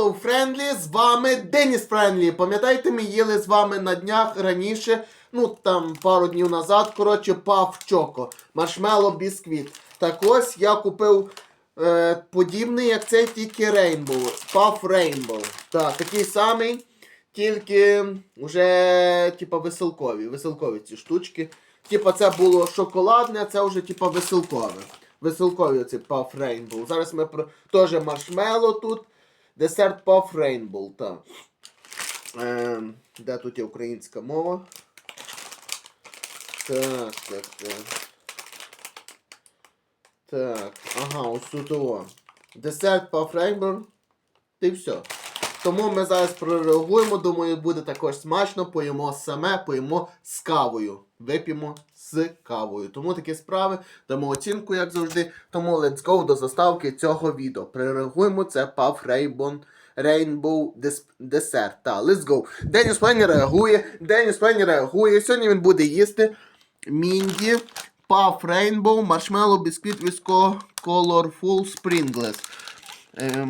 Hello, Friendly, з вами Деніс Френдлі. Пам'ятаєте, ми їли з вами на днях раніше, ну там пару днів назад, коротше, пав чоко, маршмело бісквіт. Так ось я купив е, подібний, як цей, тільки Rainbow. Puff Rainbow. Так, такий самий, тільки вже, типа, веселкові. Веселкові ці штучки. Типа, це було шоколадне, а це вже типа веселкове. Веселкові оці Puff Rainbow. Зараз ми про теж маршмело тут. Десерт Rainbow, так. Ем, де тут є українська мова? Так, так, так. Так, ага, ось тут о. Десерт Puff Rainbow. І все. Тому ми зараз прореагуємо, думаю, буде також смачно, поїмо саме, поїмо з кавою. Вип'ємо з кавою. Тому такі справи, дамо оцінку, як завжди. Тому let's go до заставки цього відео. Прореагуємо це Puff Rainbow, Rainbow Des- Dessert. Та, let's go. Деніс Пенні реагує, Деніс Пенні реагує. Сьогодні він буде їсти Мінді, Puff Marshmallow Biscuit with Co- Colorful Sprinkles. Е,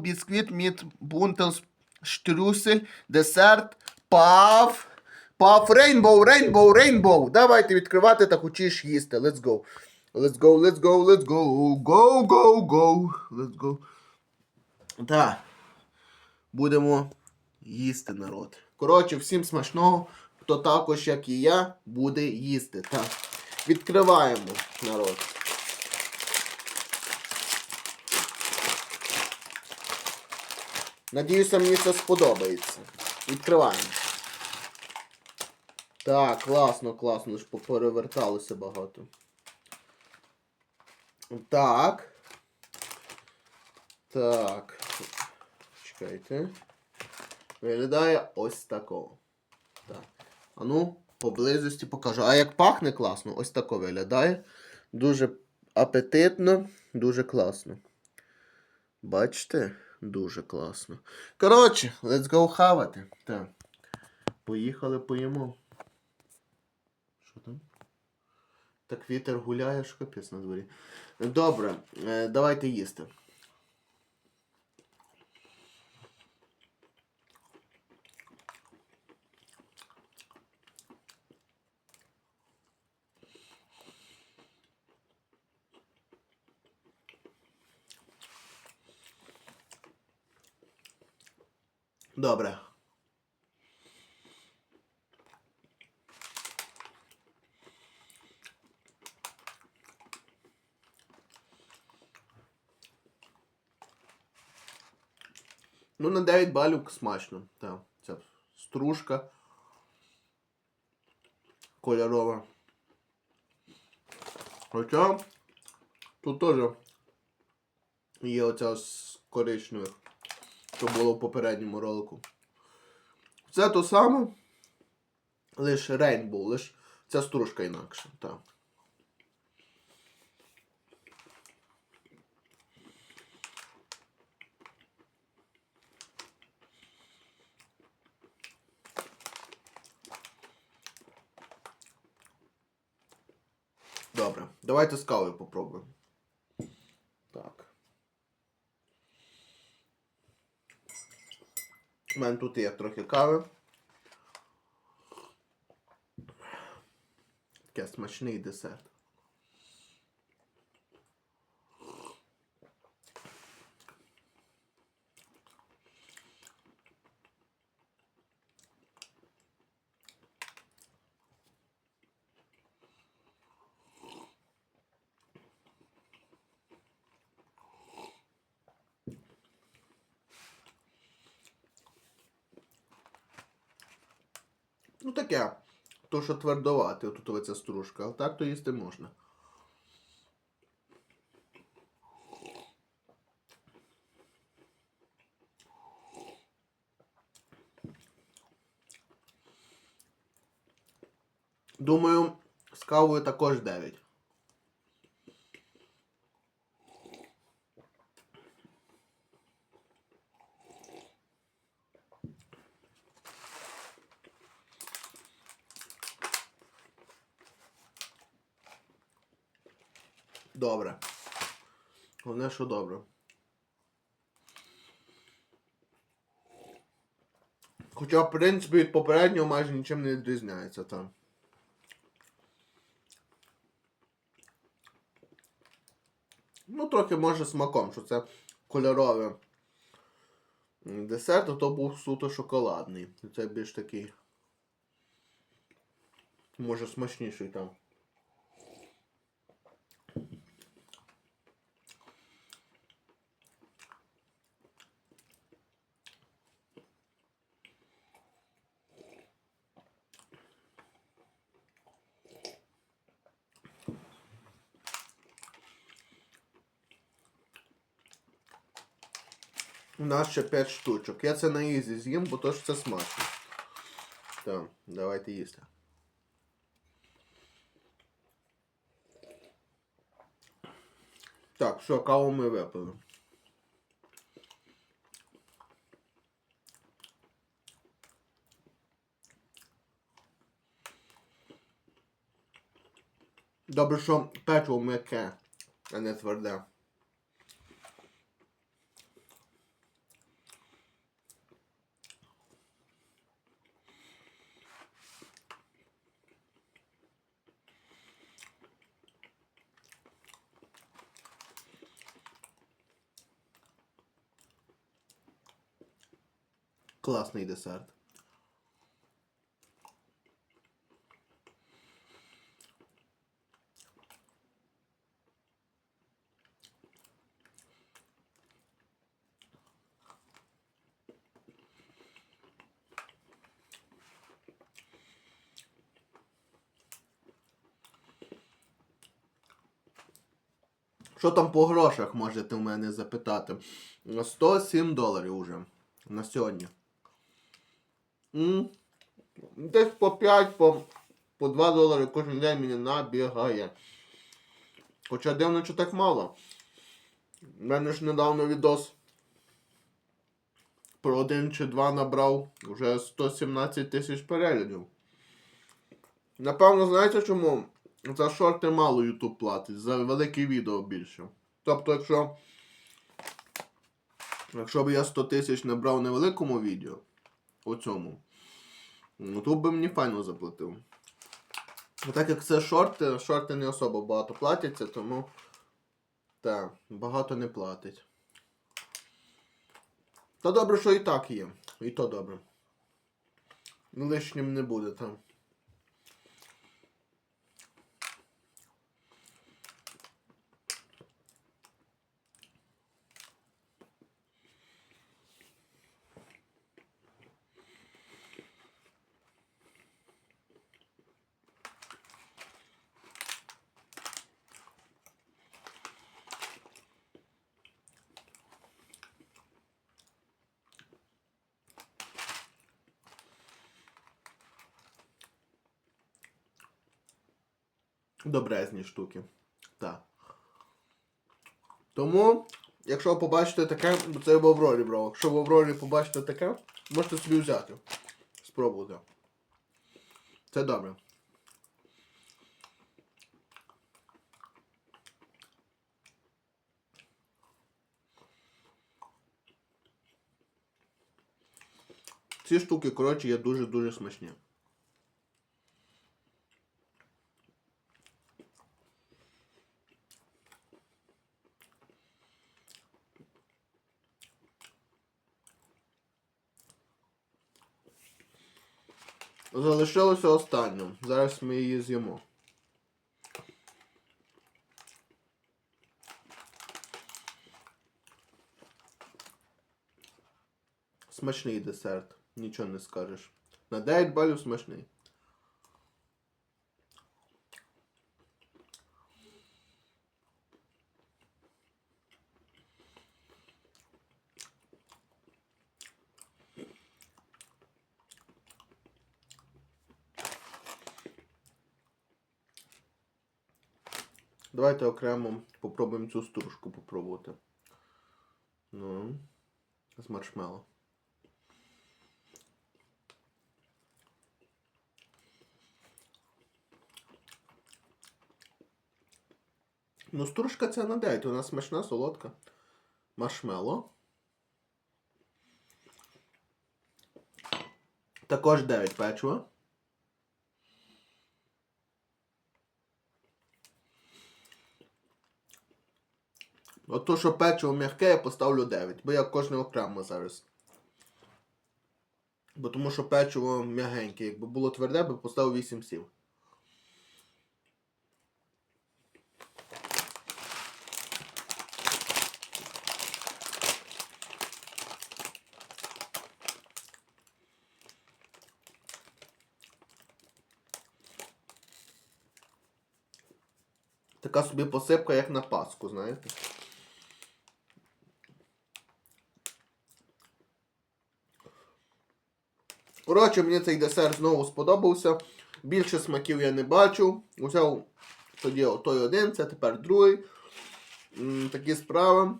бісквіт, міт, бунтелс, штрюсель, десерт, паф. Паф, рейнбоу, рейнбоу, рейнбоу. Давайте відкривати та хочеш їсти. Let's go. Let's go, let's go, let's go. Go, go, go. Let's go. Так. Будемо їсти, народ. Коротше, всім смачного, хто також, як і я, буде їсти. Так. Відкриваємо, народ. Надіюся, мені це сподобається. Відкриваємо. Так, класно, класно, ж попереверталося багато. Так. Так. Чекайте. Виглядає ось такого. Так. А ну, поблизості покажу. А як пахне класно, ось тако виглядає. Дуже апетитно, дуже класно. Бачите? Дуже класно. Коротше, let's go хавати. Так. Поїхали поїмо. Так вітер гуляє, що капець на дворі. Добре, е, давайте їсти. Добре. Ну, на 9 балів смачно. Так, ця стружка кольорова. Хоча тут теж є оця з коричневих, що було в попередньому ролику. Це то саме, лише Rainbow, лише ця стружка інакша. Так. Добре, давайте з кавою попробуємо. Так. У мене тут є трохи кави. Таке смачний десерт. Ну таке. То, що твердувати, отут оця стружка, а так то їсти можна. Думаю, з кавою також 9. Добре. Головне, що добре. Хоча, в принципі, від попереднього майже нічим не відрізняється там. Ну, трохи може смаком, що це кольоровий десерт, а то був суто шоколадний. Це більш такий. Може смачніший там. У нас ще 5 штучок. Я це на ізі з'їм, бо то ж це смачно. Так, давайте їсти. Так, все, каву ми випили. Добре, що печиво м'яке, а не тверде. Класний десерт. Що там по грошах можете в мене запитати? 107 доларів уже на сьогодні. Десь по 5, по, по 2 долари кожен день мені набігає. Хоча дивно, що так мало. У мене ж недавно відос про один чи два набрав вже 117 тисяч переглядів. Напевно, знаєте чому? За шорти мало YouTube платить, за великі відео більше. Тобто, якщо. Якщо б я 100 тисяч набрав на великому відео, у цьому, ну тут би мені файно заплатив. А так як це шорти, шорти не особо багато платяться, тому так, багато не платить. Та добре, що і так є. І то добре. Лишнім не буде там. Добрезні штуки. Так. Тому, якщо побачите таке, це в Аврорі брав. Якщо в Аврорі побачите таке, можете собі взяти. Спробувати. Це добре. Ці штуки, коротше, є дуже-дуже смачні. Залишилося останню. Зараз ми її з'їмо. Смачний десерт. Нічого не скажеш. На 9 балів смачний. Давайте окремо попробуємо цю стружку попробувати. Ну, з маршмеллоу. Ну, стружка ця на 9, вона смачна, солодка. Маршмеллоу. Також 9 печива. От то, що печиво м'яке, я поставлю 9, бо я кожне окремо зараз. Бо тому що печиво м'ягеньке. Якби було тверде, би поставив 8 сів. Така собі посипка, як на Пасху, знаєте. Коротше, мені цей десерт знову сподобався. Більше смаків я не бачу. Взяв тоді той один, це тепер другий. Такі справи.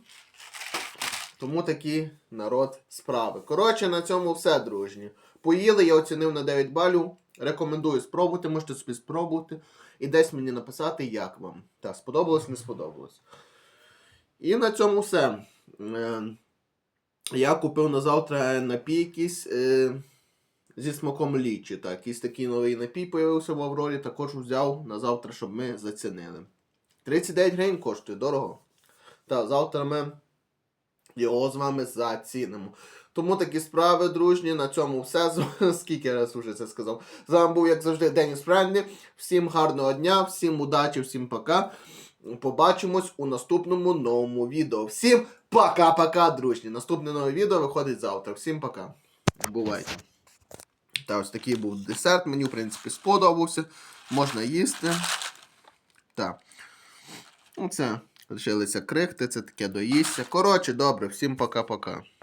Тому такі народ справи. Коротше, на цьому все, дружні. Поїли, я оцінив на 9 балів. Рекомендую спробувати, можете собі спробувати. І десь мені написати, як вам. Та, сподобалось, не сподобалось. І на цьому все. Е, я купив на завтра напій якийсь е, зі смаком лічі. Так, якийсь такий новий напій появився в Аврорі, також взяв на завтра, щоб ми зацінили. 39 гривень коштує, дорого. Та, завтра ми його з вами зацінимо. Тому такі справи, дружні. На цьому все. Скільки раз уже це сказав. З вами був, як завжди, Деніс Френдлі. Всім гарного дня, всім удачі, всім пока. Побачимось у наступному новому відео. Всім пока-пока, дружні. Наступне нове відео виходить завтра. Всім пока. Бувайте. Та ось такий був десерт. Мені, в принципі, сподобався. Можна їсти. Так. Оце. Лишилися крихти, це таке доїсться. Коротше, добре, всім пока-пока.